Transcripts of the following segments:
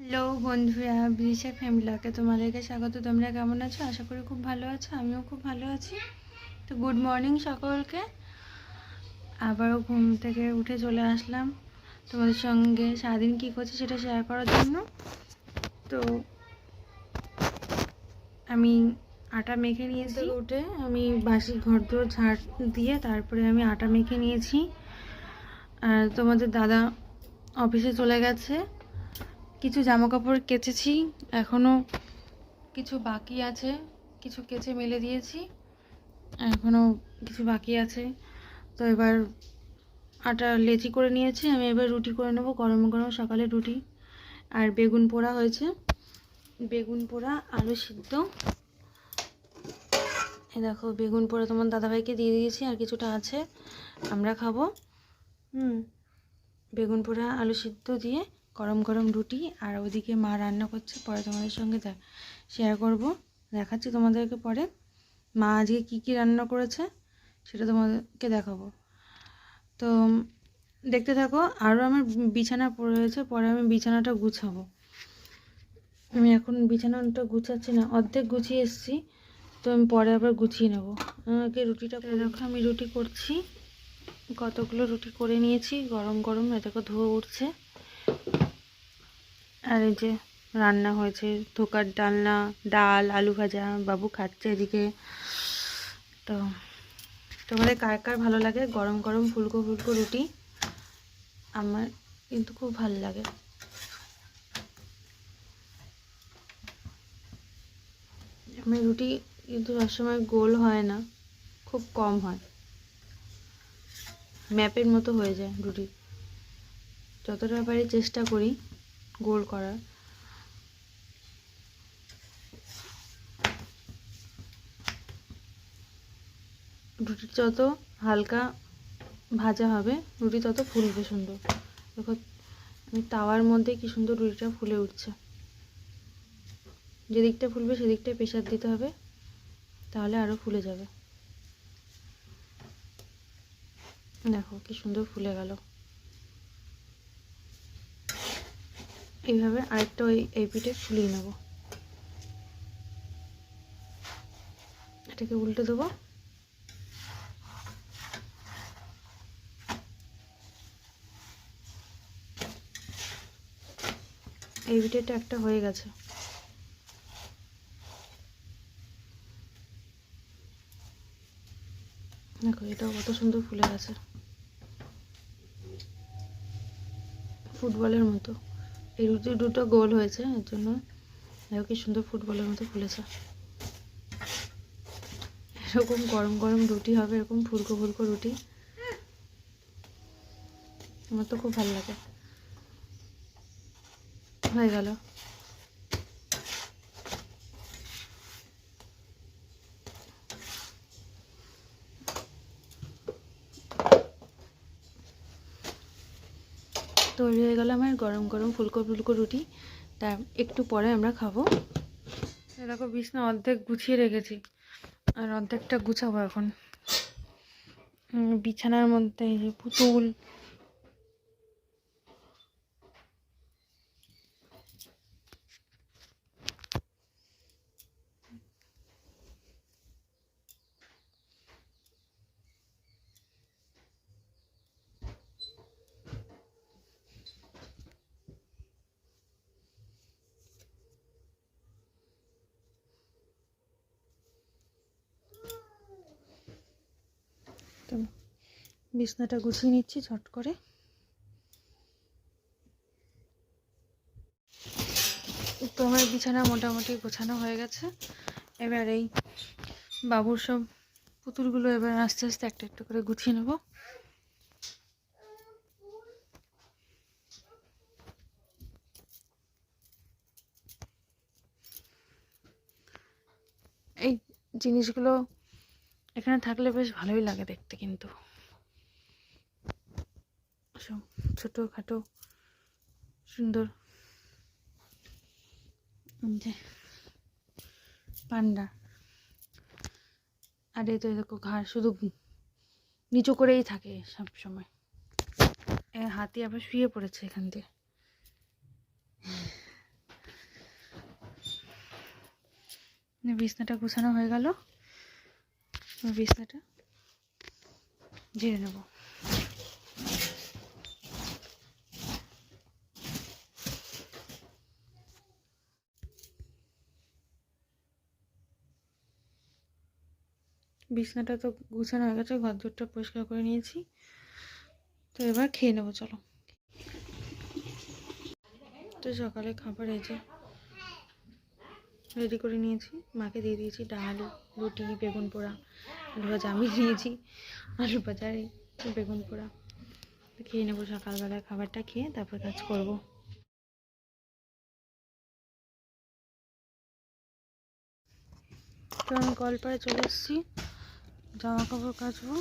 Hello বন্ধুরা বিদিশা ফ্যামিলাকে তোমাদেরকে স্বাগত। তোমরা কেমন আছো? আশা করি খুব ভালো আছো, আমিও খুব ভালো আছি। তো গুড মর্নিং সকলকে। আবারও ঘুম থেকে উঠে চলে আসলাম। তোমাদের সঙ্গে সারাদিন কী করছি সেটা শেয়ার করার জন্য। তো আমি আটা মেখে নিয়েছি। উঠে আমি বাসি ঘর দোর ঝাড় দিয়ে তারপরে আমি আটা মেখে নিয়েছি। আর তোমাদের দাদা অফিসে চলে গেছে। কিছু জামা কাপড় কেচেছি এখনও কিছু বাকি আছে কিছু কেচে মেলে দিয়েছি এখনও কিছু বাকি আছে। তো এবার আটা লেচি করে নিয়েছি আমি এবার রুটি করে নেব গরম গরম সকালে রুটি আর বেগুন পোড়া হয়েছে। বেগুন পোড়া আলু সিদ্ধ। এ দেখো বেগুন পোড়া তোমার দাদাভাইকে দিয়ে দিয়েছি আর কিছুটা আছে আমরা খাব। হুম। বেগুন পোড়া আলু সিদ্ধ দিয়ে গরম গরম রুটি আর ওদিকে মা রান্না করছে, পরে তোমাদের সঙ্গে শেয়ার করব। দেখাচ্ছি তোমাদেরকে পরে। মা আজকে কী কী রান্না করেছে সেটা তোমাদেরকে দেখাবো। তো দেখতে থাকো আরও আমার বিছানা পড়ে রয়েছে, পরে আমি বিছানাটা গুছাবো। আমি এখন বিছানাটা গুছাচ্ছি না, অর্ধেক গুছিয়ে এসেছি, তো আমি পরে আবার গুছিয়ে নেব। আমাকে রুটিটা দেখো আমি রুটি করছি। কতগুলো রুটি করে নিয়েছি, গরম গরম এটাকে ধোয়া উঠছে। আর এই যে রান্না হয়েছে, ধোকার ডালনা, ডাল, আলু ভাজা, বাবু খাচ্ছে এদিকে। তো তোমাদের কার কার ভালো লাগে? গরম গরম ফুলকো ফুলকো রুটি আমার কিন্তু খুব ভালো লাগে। আমার রুটি কিন্তু সবসময় গোল হয় না, খুব কম হয়। ম্যাপের মতো হয়ে যায় রুটি। যতটা পারি চেষ্টা করি। গোল করার। রুটি যত হালকা ভাজা হবে, রুটি তত ফুলবে সুন্দর। দেখো আমি তাওয়ার মধ্যে কি সুন্দর রুটিটা ফুলে উঠছে। যেদিকটা ফুলবে সেদিকটায় প্রেশার দিতে হবে, তাহলে আরও ফুলে যাবে। দেখো, কি সুন্দর ফুলে গেল। এইভাবে আরেকটা ওই এই পিঠে ফুলিয়ে নেব। এটাকে উল্টে দেবো। এই পিঠেটা একটা হয়ে গেছে। দেখো, এটাও কত সুন্দর ফুলে গেছে। ফুটবলের মতো। এই রুটি দুটো গোল হয়েছে, এর জন্য দেখো কি সুন্দর ফুটবলের মতো ফুলেছে। এরকম গরম গরম রুটি হবে, এরকম ফুলকো ফুলকো রুটি। আমার তো খুব ভালো লাগে। হয়ে গেল তৈরি হয়ে গেল আমার গরম গরম ফুলকো ফুলকো রুটি। তা একটু পরে আমরা খাব। দেখো বিছনা অর্ধেক গুছিয়ে রেখেছি, আর অর্ধেকটা গুছাবো এখন। বিছানার মধ্যে এই যে পুতুল তো বিছনাটা গুছিয়ে নিচ্ছি, ঝট করে। তো আমার বিছানা মোটামুটি গোছানো হয়ে গেছে। এবার এই বাবুর সব পুতুলগুলো এবার আস্তে আস্তে একটা একটা করে গুছিয়ে নেব। এই জিনিসগুলো এখানে থাকলে বেশ ভালোই লাগে দেখতে কিন্তু। ছোটো খাটো সুন্দর। পান্ডা। আর এই তো দেখো ঘাস শুধু নিচু করেই থাকে সব সময় এ হাতি আবার শুয়ে পড়েছে এখান দিয়ে। বিছনাটা গুছানো হয়ে গেল। বিছনাটা। ঝেড়ে নেব। বিছনাটা তো গুছানো হয়ে গেছে ঘর দরটা পরিষ্কার করে নিয়েছি। তো এবার খেয়ে নেব, চলো। তো সকালে খাবার এই যে রেডি করে নিয়েছি। মাকে দিয়ে দিয়েছি ডাল, রুটি, বেগুন পোড়া আলু ভাজা আমি নিয়েছি আলু এই বেগুন পোড়া। খেয়ে নেব সকালবেলায় খাবারটা, খেয়ে তারপর কাজ করব। তো আমি কলপাড়ে চলে এসেছি। জামা কাপড় কাচবো।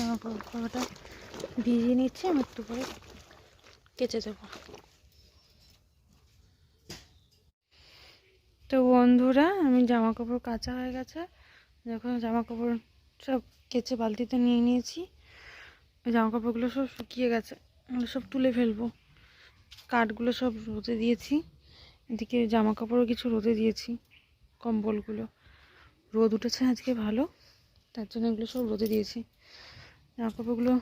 জামা কাপড়টা ভিজিয়ে নিচ্ছি, আমি একটু পরে কেচে দেবো। তো বন্ধুরা, আমি জামা কাপড় কাচা হয়ে গেছে। যখন জামা কাপড় সব কেচে বালতিতে নিয়ে নিয়েছি জামা কাপড়গুলো সব শুকিয়ে গেছে। ওগুলো সব তুলে ফেলব। কাঠগুলো সব রোদে দিয়েছি। এদিকে জামা কাপড়ও কিছু রোদে দিয়েছি, কম্বলগুলো। রোদ উঠেছে আজকে ভালো, তার জন্য এগুলো সব রোদে দিয়েছি। জামা কাপড়গুলো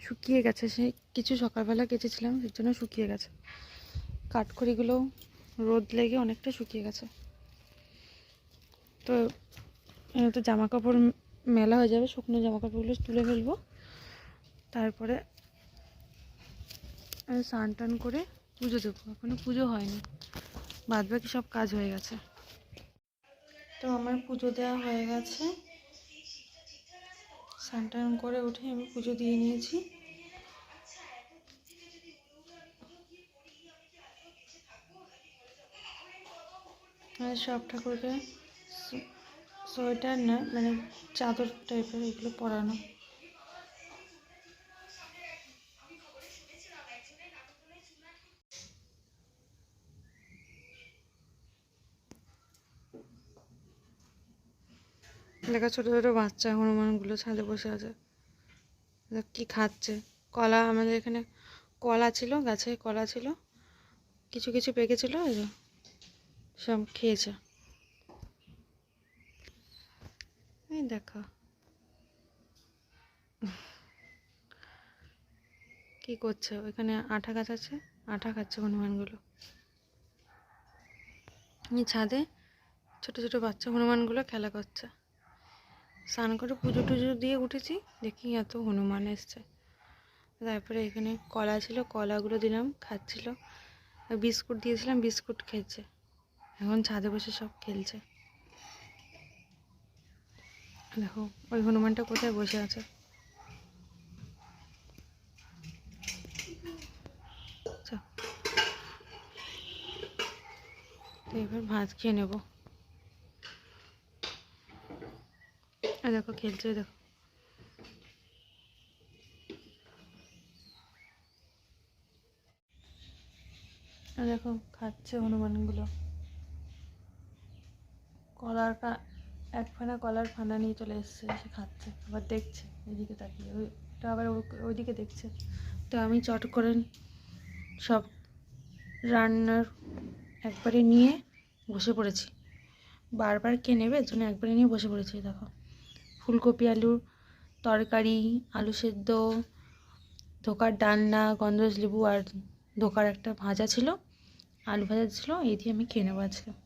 শুকিয়ে গেছে। সে কিছু সকালবেলা কেচেছিলাম সেই জন্য শুকিয়ে গেছে। কাঠখড়িগুলো রোদ লেগে অনেকটা শুকিয়ে গেছে। তো তো জামা কাপড় মেলা হয়ে যাবে, শুকনো জামা কাপড়গুলো তুলে ফেলব। তারপরে স্নান টান করে পুজো দেবো, এখনও পুজো হয়নি। বাদ বাকি সব কাজ হয়ে গেছে। তো আমার পুজো দেওয়া হয়ে গেছে। স্নান করে উঠে আমি পুজো দিয়ে নিয়েছি। আর সব ঠাকুরকে সোয়েটার না মানে চাদর টাইপের এগুলো পরানো। দেখা ছোটো ছোটো বাচ্চা হনুমানগুলো ছাদে বসে আছে। কি খাচ্ছে? কলা আমাদের এখানে কলা ছিল, গাছে কলা ছিল। কিছু কিছু পেকেছিল সব খেয়েছে। এই দেখো। কি করছে? ওইখানে আঠা গাছ আছে, আঠা খাচ্ছে হনুমানগুলো। ছাদে ছোট ছোট বাচ্চা হনুমানগুলো খেলা করছে। স্নান করে পুজো টুজো দিয়ে উঠেছি, দেখি এত হনুমান এসছে। তারপরে এখানে কলা ছিল, কলাগুলো দিলাম, খাচ্ছিল। বিস্কুট দিয়েছিলাম, বিস্কুট খেয়েছে। এখন ছাদে বসে সব খেলছে। দেখো, ওই হনুমানটা কোথায় বসে আছে? এবার ভাত খেয়ে নেব। দেখো খেলছে, দেখো। দেখো খাচ্ছে হনুমানগুলো। কলার এক ফানা কলার ফানা নিয়ে চলে এসছে, এসে খাচ্ছে, আবার দেখছে, এদিকে তাকিয়ে। ওইটা আবার ওইদিকে দেখছে। তো আমি চট করে সব রান্নার একবারে নিয়ে বসে পড়েছি। বারবার কে নেবে জন্য একবারে নিয়ে বসে পড়েছি, দেখো। ফুলকপি আলুর তরকারি, আলু সেদ্ধ, ধোকার ডালনা, গন্ধরাজ লেবু আর ধোকার একটা ভাজা ছিল, আলু ভাজা ছিল, এই দিয়ে আমি খেয়ে নেব আজকে।